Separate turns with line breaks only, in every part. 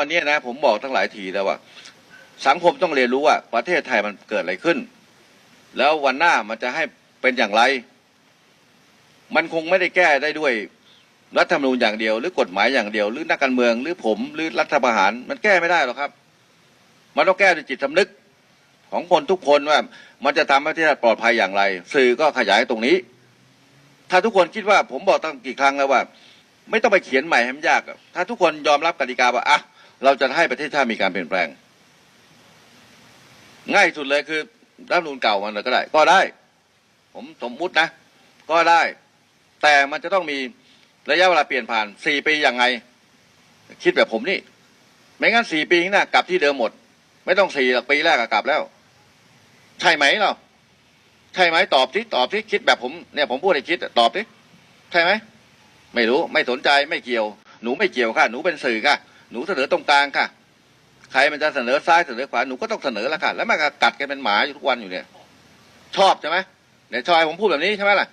วันนี้นะ ผมบอกตั้งหลายทีแล้วว่า สังคมต้องเรียนรู้ว่า ประเทศไทยมันเกิดอะไรขึ้น แล้ววันหน้ามันจะให้เป็นอย่างไร มันคงไม่ได้แก้ได้ด้วยรัฐธรรมนูญอย่างเดียว หรือกฎหมายอย่างเดียว หรือนักการเมือง หรือผมหรือรัฐประหาร มันแก้ไม่ได้หรอกครับ มันต้องแก้ด้วยจิตสำนึกของคนทุกคนว่า มันจะทำให้ประเทศปลอดภัยอย่างไร สื่อก็ขยายตรงนี้ ถ้าทุกคนคิดว่าผมบอกตั้งกี่ครั้งแล้วว่า ไม่ต้องไปเขียนใหม่ให้มันยาก ถ้าทุกคนยอมรับกติกาว่าอะ เราจะให้ประเทศชาติมีการเปลี่ยนแปลง ง่ายสุดเลยคือรัฐมนูญเก่ามันเลยก็ได้ ก็ได้ ผมสมมุตินะ ก็ได้ แต่มันจะต้องมีระยะเวลาเปลี่ยนผ่านสี่ปียังไง คิดแบบผมนี่ ไม่งั้นสี่ปีข้างหน้ากลับที่เดิมหมด ไม่ต้องสี่หรอกปีแรกก็กลับแล้ว ใช่ไหมเราใช่ไหมตอบที่ตอบที่คิดแบบผมเนี่ยผมพูดให้คิดตอบที่ใช่ไหมไม่รู้ไม่สนใจไม่เกี่ยว หนูไม่เกี่ยวค่ะ หนูเป็นสื่อค่ะ หนูเสนอตรงกลางค่ะ ใครมันจะเสนอซ้ายเสนอขวาหนูก็ต้องเสนอละค่ะ แล้วมันก็กัดกันเป็นหมาอยู่ทุกวันอยู่เนี่ย ชอบใช่ไหมเนี่ยชอยผมพูดแบบนี้ใช่ไหมล่ะ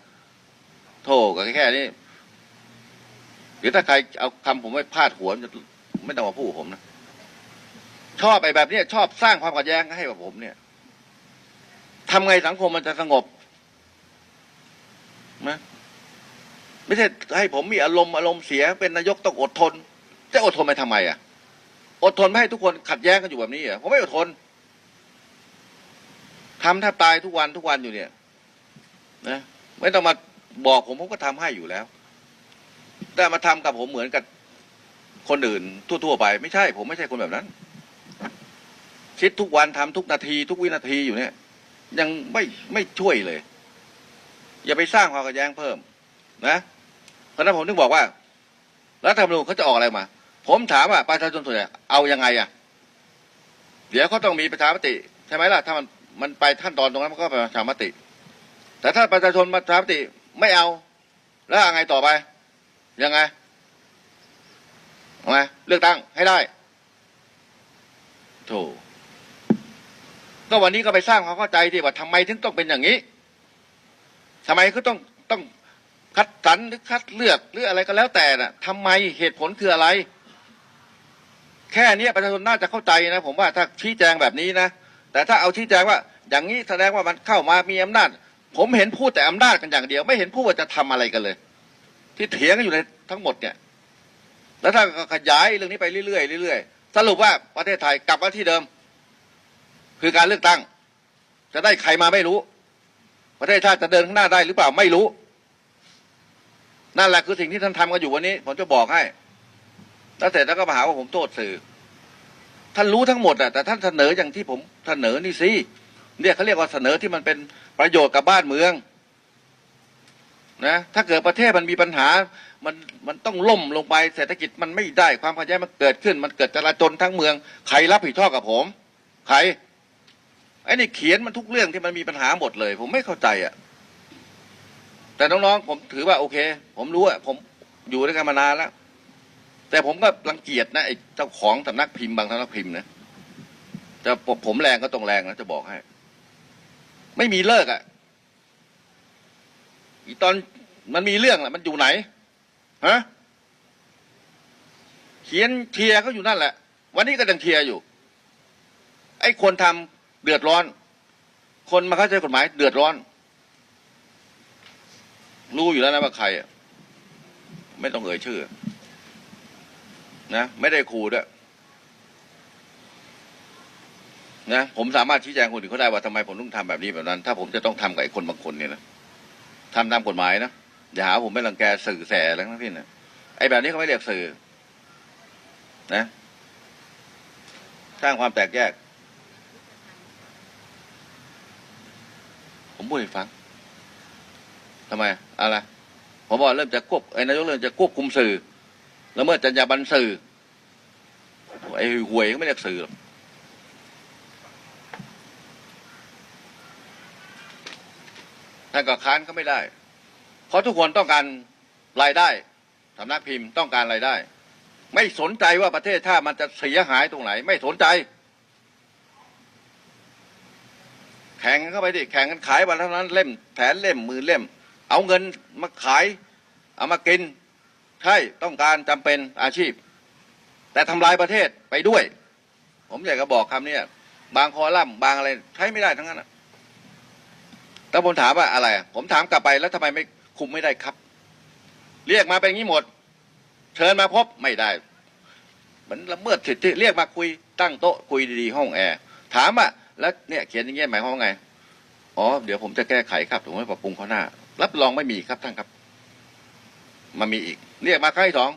โธ่ก็แค่นี้เดี๋ยวถ้าใครเอาคำผมไปพาดหัวจะไม่ต้องมาพูดผมนะชอบไปแบบเนี้ยชอบสร้างความขัดแย้งให้กับผมเนี่ยทำไงสังคมมันจะสงบนะไม่ใช่ให้ผมมีอารมณ์อารมณ์เสียเป็นนายกต้องอดทน จะอดทนไปทำไมอะ อดทนไม่ให้ทุกคนขัดแย้งกันอยู่แบบนี้เหรอผมไม่อดทนทำแทบตายทุกวันทุกวันอยู่เนี่ยนะไม่ต้องมาบอกผมผมก็ทำให้อยู่แล้ว แต่มาทำกับผมเหมือนกับคนอื่นทั่วๆไป ไม่ใช่ ผมไม่ใช่คนแบบนั้น คิดทุกวันทำทุกนาที ทุกวินาทีอยู่เนี่ย ยังไม่ไม่ช่วยเลย อย่าไปสร้างความขัดแย้งเพิ่ม นะเพราะฉะนั้นผมถึงบอกว่ารัฐธรรมนูญเขาจะออกอะไรมา ผมถามว่าประชาชนส่วนใหญ่เอายังไงอะ เดี๋ยวเขาต้องมีประชามติ ใช่ไหมล่ะ ถ้ามันมันไปขั้นตอนตรงนั้นมันก็เป็นประชามติ แต่ถ้าประชาชนประชามติไม่เอา แล้วยังไงต่อไปยังไงเอาไงเลือกตั้งให้ได้โถก็วันนี้ก็ไปสร้างความเข้าใจที่ว่าทำไมถึงต้องเป็นอย่างนี้ทำไมเขาต้องต้องคัดสรรหรือคัดเลือกหรืออะไรก็แล้วแต่น่ะทำไมเหตุผลคืออะไร แค่นี้ประชาชนน่าจะเข้าใจนะผมว่าถ้าชี้แจงแบบนี้นะ แต่ถ้าเอาชี้แจงว่า อย่างนี้แสดงว่ามันเข้ามามีอำนาจ ผมเห็นพูดแต่อำนาจกันอย่างเดียว ไม่เห็นพูดว่าจะทำอะไรกันเลย ที่เถียงกันอยู่ในทั้งหมดเนี่ย แล้วถ้าขยายเรื่องนี้ไปเรื่อยๆเรื่อยๆสรุปว่าประเทศไทยกลับมาที่เดิม คือการเลือกตั้ง จะได้ใครมาไม่รู้ ประเทศชาติจะเดินข้างหน้าได้หรือเปล่าไม่รู้ นั่นแหละคือสิ่งที่ท่านทำกันอยู่วันนี้ ผมจะบอกให้ แล้วเสร็จแล้วก็มาหาว่าผมโทษสื่อ ท่านรู้ทั้งหมดอะแต่ท่านเสนออย่างที่ผมเสนอนี่สิเนี่ยเขาเรียกว่าเสนอที่มันเป็นประโยชน์กับบ้านเมือง นะ ถ้าเกิดประเทศมันมีปัญหา มันมันต้องล่มลงไปเศรษฐกิจมันไม่ได้ความขัดแย้งมันเกิดขึ้น มันเกิดจราจนทั้งเมือง ใครรับผิดชอบกับผม ใครไอ้นี่เขียนมันทุกเรื่องที่มันมีปัญหาหมดเลย ผมไม่เข้าใจอะแต่น้องๆผมถือว่าโอเค ผมรู้อะผมอยู่ด้วยกันมานานแล้ว แต่ผมก็รังเกียจนะไอ้เจ้าของสำนักพิมพ์บางสำนักพิมพ์นะจะผมแรงก็ต้องแรงนะจะบอกให้ ไม่มีเลิกอะ่ะอีตอนมันมีเรื่องแหละมันอยู่ไหนฮะเขียนเชียร์เขาอยู่นั่นแหละ วันนี้ก็ยังเชียร์อยู่ ไอ้คนทำเดือดร้อน คนมาเข้าใจกฎหมาย เดือดร้อน รู้อยู่แล้วนะว่าใครอะไม่ต้องเอ่ยชื่อ นะไม่ได้ขู่ด้วยนะผมสามารถชี้แจงคนอื่นเขาได้ว่าทำไมผมต้องทำแบบนี้แบบนั้น ถ้าผมจะต้องทำกับไอ้คนบางคนเนี่ยนะทำตามกฎหมายนะอย่าหาผมไม่รังแกสื่อแสแล้วทั้งสิ้นนะไอ้แบบนี้เขาไม่เรียกสื่อ นะสร้างความแตกแยก ผมพูดให้ฟังทำไม อะไรผมบอกเริ่มจะควบไอ้นายกเริ่มจะควบคุมสื่อ แล้วเมื่อจรรยาบรรณสื่อไอ้หวยก็ไม่เรียกสื่อหรอกท่านก็ค้านก็ไม่ได้ เพราะทุกคนต้องการรายได้สำนักพิมพ์ต้องการรายได้ ไม่สนใจว่าประเทศชาติมันจะเสียหายตรงไหน ไม่สนใจ แข่งกันเข้าไปดิแข่งกันขายวันเท่านั้นเล่มแผนเล่มมือเล่ม เอาเงินมาขาย เอามากิน ใช่ต้องการจำเป็นอาชีพ แต่ทำลายประเทศไปด้วย ผมอยากจะบอกคำเนี้ยบางคอลัมน์บางอะไรใช้ไม่ได้ทั้งนั้นอะแต่ผมถามว่าอะไร ผมถามกลับไปแล้วทำไมไม่คุมไม่ได้ครับ เรียกมาเป็นงนี้หมด เชิญมาพบไม่ได้เหมือนละเมิดสิทธิเรียกมาคุยตั้งโต๊ะคุยดีๆห้องแอร์ถามว่าแล้วเนี่ยเขียนอย่างเงี้ยหมายความว่าไงอ๋อเดี๋ยวผมจะแก้ไขครับผมให้ปรับปรุงข้อหน้า รับรองไม่มีครับท่านครับ มามีอีกเรียกมาครั้งที่สอง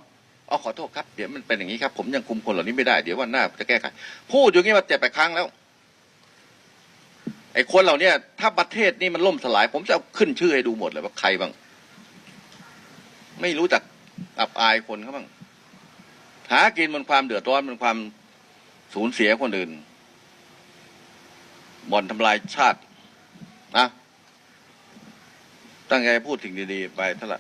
อ๋อขอโทษครับเดี๋ยวมันเป็นอย่างนี้ครับ ผมยังคุมคนเหล่านี้ไม่ได้เดี๋ยววันหน้าจะแก้ไขพูดอย่างนี้มาเจ็ดแปดครั้งแล้วไอ้คนเหล่าเนี้ยถ้าประเทศนี้มันล่มสลาย ผมจะเอาขึ้นชื่อให้ดูหมดเลยว่าใครบ้าง ไม่รู้จักอับอายคนเขาบ้างหากินบนความเดือดร้อนบนความสูญเสียคนอื่นบ่อนทำลายชาตินะตั้งใจพูดสิ่งดีๆ ไปเท่าไหร่